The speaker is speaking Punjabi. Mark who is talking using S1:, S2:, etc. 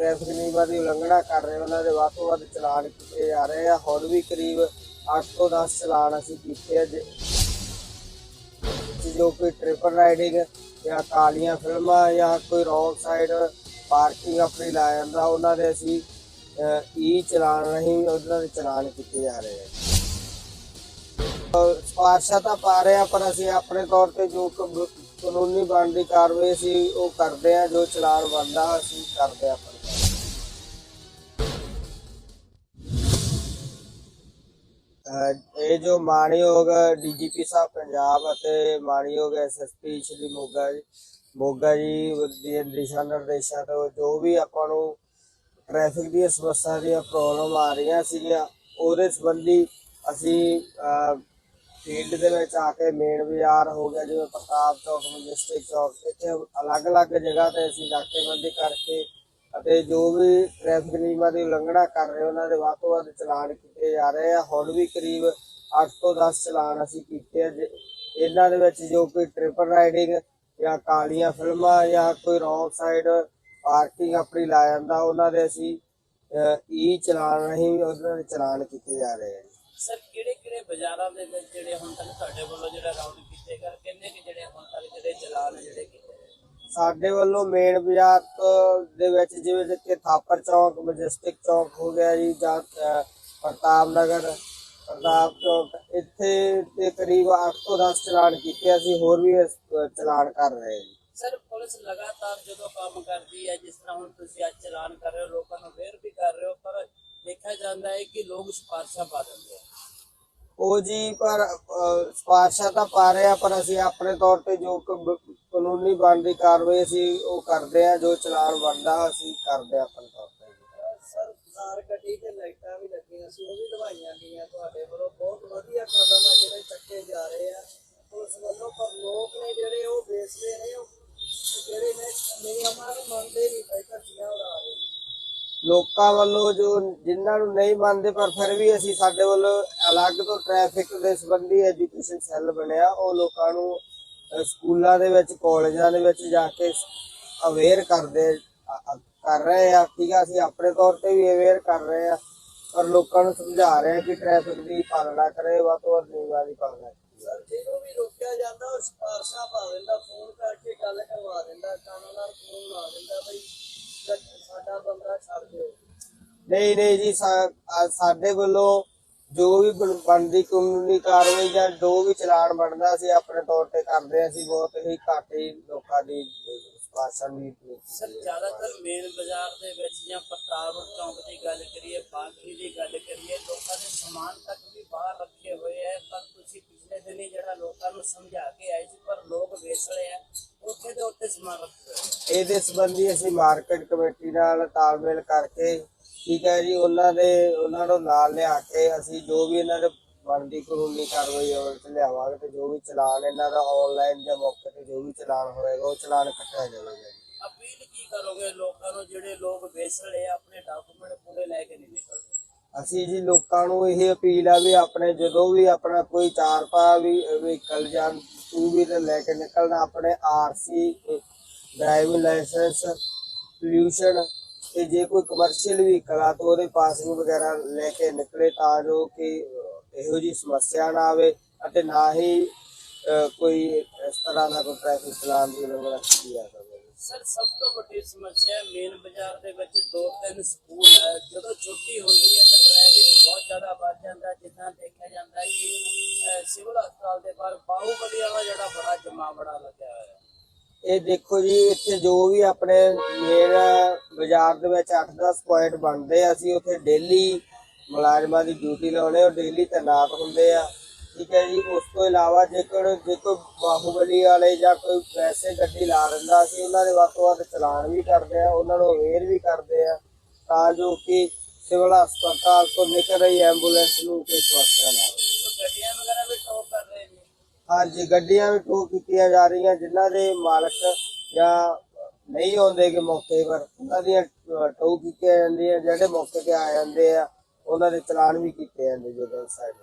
S1: ਟ੍ਰੈਫਿਕ ਨਿਯਮਾਂ ਦੀ ਉਲੰਘਣਾ ਕਰ ਰਹੇ ਉਹਨਾਂ ਦੇ, ਵੱਧ ਤੋਂ ਵੱਧ ਚਲਾਨ ਕੀਤੇ ਜਾ ਰਹੇ ਆ। ਹੁਣ ਵੀ ਕਰੀਬ 8 ਤੋਂ 10 ਚਲਾਨ ਅਸੀਂ ਕੀਤੇ ਆ ਜੇ- ਜੋ ਕੋਈ ਟ੍ਰਿਪਲ ਰਾਈਡਿੰਗ ਜਾਂ ਕਾਲੀਆਂ ਫਿਲਮਾਂ ਜਾਂ ਕੋਈ ਰੋਂਗ ਸਾਈਡ ਪਾਰਕਿੰਗ ਆਪਣੀ ਲਾ ਜਾਂਦਾ, ਉਹਨਾਂ ਦੇ ਅਸੀਂ ਈ ਚਲਾਨ ਨਹੀਂ ਉਹਨਾਂ ਦੇ ਚਲਾਨ ਕੀਤੇ ਜਾ ਰਹੇ ਆ। ਅਹ ਸਿਫਾਰਸ਼ਾਂ ਤਾਂ ਪਾ ਰਹੇ ਆ, ਪਰ ਅਸੀਂ ਆਪਣੇ ਤੌਰ ਤੇ ਜੋ ਕ- ਕਾਨੂੰਨੀ ਬਣਦੀ ਕਾਰਵਾਈ ਅਸੀਂ ਉਹ ਕਰਦੇ ਆ ਜੋ ਚਲਾਨ ਬਣਦਾ ਅਸੀਂ ਕਰਦੇ ਆ ਆਪਣੇ ਤੌਰ ਤੇ। ਅਹ ਇਹ ਜੋ ਮਾਨਯੋਗ ਡੀਜੀਪੀ ਸਾਹਿਬ ਪੰਜਾਬ ਅਤੇ ਮਾਨਯੋਗ ਐਸਐਸਪੀ ਸ਼੍ਰੀ ਮੋਗਾ ਜੀ ਮੋਗਾ ਜੀ, ਦੇ ਦਿਸ਼ਾ ਨਿਰਦੇਸ਼ਾਂ ਤੋਂ ਜੋ ਵੀ ਆਪਾਂ ਨੂੰ ਟ੍ਰੈਫਿਕ ਦੀਆਂ ਸਮੱਸਿਆ ਦੀਆਂ ਪ੍ਰੋਬਲਮ ਆ ਰਹੀਆਂ ਸੀਗੀਆਂ, ਉਹਦੇ ਸੰਬੰਧੀ ਅਸੀਂ ਫੀਲਡ ਦੇ ਵਿੱਚ ਆ ਕੇ ਮੇਨ ਬਾਜ਼ਾਰ ਹੋ ਗਿਆ, ਜਿਵੇਂ ਪ੍ਰਤਾਪ ਚੌਕ ਮੈਜਿਸਟਿਕ ਚੌਕ, ਇੱਥੇ ਅਲੱਗ-ਅਲੱਗ ਜਗ੍ਹਾ ਤੇ ਅਸੀਂ ਨਾਕੇਬੰਦੀ ਕਰਕੇ ਅਤੇ ਜੋ ਵੀ ਟ੍ਰੈਫਿਕ ਨਿਯਮਾਂ ਦੀ ਉਲੰਘਣਾ ਕਰ ਰਹੇ, ਉਹਨਾਂ ਦੇ ਵੱਧ ਤੋਂ ਵੱਧ ਚਲਾਨ ਕੀਤੇ ਜਾ ਰਹੇ ਆ। ਹੁਣ ਵੀ ਕਰੀਬ 8 ਤੋਂ 10 ਚਲਾਨ ਅਸੀਂ ਕੀਤੇ ਆ, ਜੇ- ਇਹਨਾਂ ਦੇ ਵਿੱਚ ਜੋ ਕੋਈ ਟ੍ਰਿਪਲ ਰਾਈਡਿੰਗ ਜਾਂ ਕਾਲੀਆਂ ਫਿਲਮਾਂ ਜਾਂ ਕੋਈ ਰੋਂਗ ਸਾਈਡ ਪਾਰਕਿੰਗ ਆਪਣੀ ਲਾ ਜਾਂਦਾ, ਉਹਨਾਂ ਦੇ ਅਸੀਂ ਈ ਚਲਾਨ ਨਹੀਂ ਉਹਨਾਂ ਦੇ ਚਲਾਨ ਕੀਤੇ ਜਾ ਰਹੇ ਆ।
S2: ਸਰ ਕਿਹੜੇ ਕਿਹੜੇ ਬਾਜ਼ਾਰਾਂ ਦੇ ਵਿੱਚ ਜਿਹੜੇ ਹੁਣ ਤੱਕ ਤੁਹਾਡੇ ਵੱਲੋਂ ਜਿਹੜਾ ਰਾਉਂਡ ਕੀਤੇ ਗਏ ਕਿੰਨੇ ਕਿ ਜਿਹੜੇ ਹੁਣ ਤੱਕ ਜਿਹੜੇ ਚਲਾਨ ਆ ਜਿਹੜੇ ਕੀਤੇ ਗਏ?
S1: ਸਾਡੇ ਵੱਲੋਂ ਮੇਨ ਬਾਜ਼ਾਰ ਤੋਂ ਦੇ ਵਿੱਚ ਜਿਵੇਂ ਕਿ ਥਾਪਰ ਚੌਕ ਮੈਜਿਸਟਿਕ ਚੌਕ ਹੋ ਗਿਆ ਜੀ ਜਾਂ ਪ੍ਰਤਾਪ ਨਗਰ ਪ੍ਰਤਾਪ ਚੌਕ ਇੱਥੇ ਤੇ ਕਰੀਬ 8 ਤੋਂ 10 ਚਲਾਨ ਕੀਤੇ ਅਸੀਂ ਹੋਰ ਵੀ ਚਲਾਨ ਕਰ ਰਹੇ ਹਾਂ
S2: ਸਰ ਪੁਲਿਸ ਲਗਾਤਾਰ ਜਦੋਂ ਕੰਮ ਕਰਦੀ ਹੈ ਜਿਸ ਤਰ੍ਹਾਂ ਹੁਣ ਤੁਸੀਂ ਅੱਜ ਚਲਾਨ ਕਰ ਰਹੇ ਹੋ ਲੋਕਾਂ ਨੂੰ ਅਵੇਅਰ ਵੀ ਕਰ ਰਹੇ ਹੋ ਪਰ ਦੇਖਿਆ ਜਾਂਦਾ ਹੈ ਕਿ ਲੋਕ ਸਿਫਾਰਸ਼ਾਂ ਪਾ ਦਿੰਦੇ
S1: ਉਹ ਜੀ ਪਰ ਅਹ, ਸਿਫਾਰਸ਼ਾਂ ਤਾਂ ਪਾ ਰਹੇ ਆ ਪਰ ਅਸੀਂ ਆਪਣੇ ਤੌਰ ਤੇ ਜੋ ਕ- ਕਾਨੂੰਨੀ ਬਣਦੀ ਕਾਰਵਾਈ ਅਸੀਂ ਉਹ ਕਰਦੇ ਆ ਜੋ ਚਲਾਨ ਬਣਦਾ ਅਸੀਂ ਕਰਦੇ ਆ ਆਪਣੇ ਤੌਰ ਤੇ।
S2: ਸਰ ਕਾਰ ਗੱਡੀ ਤੇ ਲਾਈਟਾਂ ਵੀ ਲੱਗੀਆਂ ਸੀ ਉਹ ਵੀ ਲਵਾਈਆਂ ਗਈਆਂ ਤੁਹਾਡੇ ਲੋਕਾਂ
S1: ਵੱਲੋਂ ਜੋ ਜਿਨ੍ਹਾਂ ਨੂੰ ਨਹੀਂ ਮੰਨਦੇ, ਪਰ ਫਿਰ ਵੀ ਅਸੀਂ ਸਾਡੇ ਵੱਲੋਂ ਅਲੱਗ ਤੋਂ ਟ੍ਰੈਫਿਕ ਦੇ ਸੰਬੰਧੀ ਐਜੂਕੇਸ਼ਨ ਸੈੱਲ ਬਣਿਆ। ਉਹ ਲੋਕਾਂ ਨੂੰ ਸਕੂਲਾਂ ਦੇ ਵਿੱਚ, ਕਾਲਜਾਂ ਦੇ ਵਿੱਚ ਜਾ ਕੇ ਅਵੇਅਰ ਕਰਦੇ ਕਰ ਰਹੇ ਆ। ਠੀਕ ਆ, ਅਸੀਂ ਆਪਣੇ ਤੌਰ ਤੇ ਵੀ ਅਵੇਅਰ ਕਰ ਰਹੇ ਆ, ਪਰ ਲੋਕਾਂ ਨੂੰ ਸਮਝਾ ਰਹੇ ਆ ਕਿ ਟ੍ਰੈਫਿਕ ਦੀ ਪਾਲਣਾ ਕਰੇ, ਵੱਧ ਤੋਂ ਵੱਧ ਨਿਯਮਾਂ ਦੀ ਪਾਲਣਾ ਕਰੇ।
S2: ਸਰ, ਜਿਹਨੂੰ ਵੀ ਰੋਕਿਆ ਜਾਂਦਾ, ਉਹ ਸਿਫਾਰਸ਼ਾਂ ਪਾ ਦਿੰਦਾ ਫੋਨ ਕਰਕੇ ਗੱਲ ਕਰਵਾ ਦਿੰਦਾ ਕਾਨੂੰਨ ਨਾਲ ਫੋਨ ਲਾ ਦਿੰਦਾ, ਬਈ, ਸਾਡਾ ਬੰਦਾ ਛੱਡ ਦਿਓ।
S1: ਨਹੀਂ ਨਹੀਂ ਜੀ ਸਾ- ਸਾਡੇ ਵੱਲੋਂ ਜੋ ਵੀ ਬਣ- ਬਣਦੀ ਕਾਨੂੰਨੀ ਕਾਰਵਾਈ ਜਾਂ ਜੋ ਵੀ ਚਲਾਨ ਬਣਦਾ ਅਸੀਂ ਆਪਣੇ ਤੌਰ ਤੇ ਕਰਦੇ ਹਾਂ ਅਸੀਂ ਬਹੁਤ ਹੀ ਘੱਟ ਹੀ ਲੋਕਾਂ ਦੀ ਸਿਫਾਰਸ਼ਾਂ ਦੀ
S2: ਸਰ ਜ਼ਿਆਦਾਤਰ ਮੇਨ ਬਾਜ਼ਾਰ ਦੇ ਵਿੱਚ ਜਾਂ ਪ੍ਰਤਾਪ ਚੌਂਕ ਦੀ ਗੱਲ ਕਰੀਏ ਬਾਕੀ ਦੀ ਗੱਲ ਕਰੀਏ ਲੋਕਾਂ ਦੇ ਸਮਾਨ ਤੱਕ ਵੀ ਬਾਹਰ ਰੱਖੇ ਹੋਏ ਹੈ ਪਰ ਤੁਸੀਂ ਪਿਛਲੇ ਦਿਨੀ ਜਿਹੜਾ ਲੋਕਾਂ ਨੂੰ ਸਮਝਾ ਕੇ ਆਏ ਸੀ ਪਰ ਲੋਕ ਰਹੇ ਆ ਉੱਥੇ ਦੇ ਉੱਤੇ ਸਮਾਨ ਰੱਖੇ ਹੋਏ।
S1: ਇਹਦੇ ਸੰਬੰਧੀ ਅਸੀਂ ਮਾਰਕੀਟ ਕਮੇਟੀ ਨਾਲ ਤਾਲਮੇਲ ਕਰਕੇ ਠੀਕ ਹੈ ਜੀ ਉਹਨਾਂ ਦੇ ਉਹਨਾਂ ਨੂੰ ਨਾਲ ਲਿਆ ਕੇ ਅਸੀਂ ਜੋ ਵੀ ਇਹਨਾਂ ਦੇ ਬਣਦੀ ਕਾਨੂੰਨੀ ਕਾਰਵਾਈ ਅਮਲ ਚ ਲਿਆਵਾਂਗੇ ਤੇ ਜੋ ਵੀ ਚਲਾਨ ਇਹਨਾਂ ਦਾ ਆਨਲਾਈਨ ਜਾਂ ਮੌਕੇ ਤੇ ਜੋ ਵੀ ਚਲਾਨ ਹੋਏਗਾ ਉਹ ਚਲਾਨ ਕੱਟਿਆ ਜਾਵੇਗਾ ਜੀ।
S2: ਅਪੀਲ ਕੀ ਕਰੋਗੇ ਲੋਕਾਂ ਨੂੰ ਜਿਹੜੇ ਲੋਕ ਆ ਆਪਣੇ ਡਾਕੂਮੈਂਟ ਪੂਰੇ ਲੈ ਕੇ ਨਹੀਂ ਨਿਕਲਦੇ?
S1: ਅਸੀਂ ਜੀ ਲੋਕਾਂ ਨੂੰ ਇਹ ਅਪੀਲ ਆ ਵੀ ਆਪਣੇ ਜਦੋਂ ਵੀ ਆਪਣਾ ਕੋਈ ਚਾਰ ਪਾ ਵੀ ਵਹੀਕਲ ਜਾਂ ਟੂ ਵੀਲਰ ਲੈ ਕੇ ਨਿਕਲਣਾ ਆਪਣੇ ਆਰਸੀ ਡਰਾਈਵਿੰਗ ਲਾਇਸੈਂਸ ਪੋਲਿਊਸ਼ਨ ਤੇ ਜੇ ਕੋਈ ਕਮਰਸ਼ੀਅਲ ਵਹੀਕਲ ਆ ਤਾਂ ਉਹਦੇ ਪਾਸਿੰਗ ਵਗੈਰਾ ਲੈ ਕੇ ਨਿਕਲੇ ਤਾਂ ਜੋ ਕਿ ਇਹੋ ਜੀ ਸਮੱਸਿਆ ਨਾ ਆਵੇ ਅਤੇ ਨਾ ਹੀ ਕੋਈ ਇਸ ਤਰ੍ਹਾਂ ਦਾ ਕੋਈ ਟ੍ਰੈਫਿਕ ਚਲਾਨ ਦੀ ਉਲੰਘਣਾ ਕੀਤੀ ਜਾ ਸਕੇ।
S2: ਸਰ, ਸਭ ਤੋਂ ਵੱਡੀ ਸਮੱਸਿਆ ਮੇਨ ਬਾਜ਼ਾਰ ਦੇ ਵਿੱਚ ਦੋ ਤਿੰਨ ਸਕੂਲ ਹੈ। ਜਦੋਂ ਛੁੱਟੀ ਹੁੰਦੀ ਹੈ ਤਾਂ ਟ੍ਰੈਫਿਕ ਬਹੁਤ ਜ਼ਿਆਦਾ ਵੱਧ ਜਾਂਦਾ ਜਿੱਦਾਂ ਦੇਖਿਆ ਜਾਂਦਾ ਹੈ ਕਿ ਸਿਵਲ ਹਸਪਤਾਲ ਦੇ ਬਾਹਰ ਬਾਹੂਬਲੀ ਵਾਲਾ ਜਿਹੜਾ ਬੜਾ ਜਮਾਵੜਾ ਲੱਗਿਆ ਹੋਇਆ
S1: ਇਹ ਦੇਖੋ ਜੀ, ਇੱਥੇ ਜੋ ਵੀ ਆਪਣੇ ਮੇਨ ਬਾਜ਼ਾਰ ਦੇ ਵਿੱਚ 8-10 ਪੁਆਇੰਟ ਬਣਦੇ ਆ, ਅਸੀਂ ਉੱਥੇ ਡੇਲੀ ਮੁਲਾਜ਼ਮਾਂ ਦੀ ਡਿਊਟੀ ਲਾਉਣੇ ਔਰ ਡੇਲੀ ਤੈਨਾਤ ਹੁੰਦੇ ਆ। ਠੀਕ ਹੈ ਜੀ, ਉਸ ਤੋਂ ਇਲਾਵਾ ਜੇਕਰ ਜੇ ਕੋਈ ਬਾਹੂਬਲੀ ਵਾਲੇ ਜਾਂ ਕੋਈ ਵੈਸੇ ਗੱਡੀ ਲਾ ਦਿੰਦਾ, ਅਸੀਂ ਉਹਨਾਂ ਦੇ ਵੱਧ ਤੋਂ ਵੱਧ ਚਲਾਨ ਵੀ ਕਰਦੇ ਆ, ਉਹਨਾਂ ਨੂੰ ਅਵੇਅਰ ਵੀ ਕਰਦੇ ਆ, ਤਾਂ ਜੋ ਕਿ ਸਿਵਲ ਹਸਪਤਾਲ ਤੋਂ ਨਿਕਲ ਰਹੀ ਐਂਬੂਲੈਂਸ ਨੂੰ ਕੋਈ ਸਮੱਸਿਆ
S2: ਨਾ
S1: ਹਾਂਜੀ ਗੱਡੀਆਂ ਵੀ ਟੋ ਕੀਤੀਆਂ ਜਾ ਰਹੀਆਂ, ਜਿਨ੍ਹਾਂ ਦੇ ਮਾਲਕ ਜਾਂ ਨਹੀਂ ਆਉਂਦੇ ਕਿ ਮੌਕੇ ਪਰ, ਉਹਨਾਂ ਦੀਆਂ ਟੋ ਕੀਤੀਆਂ ਜਾਂਦੀਆਂ, ਜਿਹੜੇ ਮੌਕੇ ਤੇ ਆ ਜਾਂਦੇ ਆ, ਉਹਨਾਂ ਦੇ ਚਲਾਨ ਵੀ ਕੀਤੇ ਜਾਂਦੇ ਜਦੋਂ ਸਾਈਡ